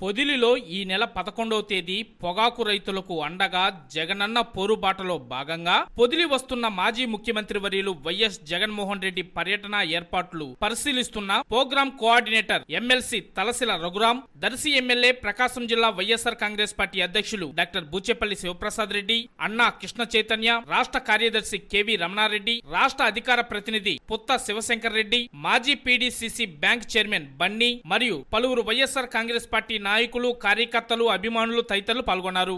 పొదిలిలో ఈ నెల పదకొండవ తేదీ పొగాకు రైతులకు అండగా జగనన్న పోరుబాటలో భాగంగా పొదిలి వస్తున్న మాజీ ముఖ్యమంత్రి వర్యులు వైఎస్ జగన్మోహన్ రెడ్డి పర్యటన ఏర్పాట్లు పరిశీలిస్తున్న program coordinator MLC Talasila Raghuram Darsi MLA Prakasam జిల్లా వైఎస్ఆర్ కాంగ్రెస్ పార్టీ అధ్యక్షులు డాక్టర్ బూచేపల్లి శివప్రసాద్ రెడ్డి అన్నా కృష్ణ చైతన్య రాష్ట్ర కార్యదర్శి కెవి రమణారెడ్డి రాష్ట్ర అధికార ప్రతినిధి పుత్త శివశంకర్ రెడ్డి మాజీ పీడీసీసీ బ్యాంక్ చైర్మన్ బన్నీ మరియు పలువురు వైఎస్ఆర్ కాంగ్రెస్ పార్టీ నాయకులు కార్యకర్తలు అభిమానులు తదితరులు పాల్గొన్నారు.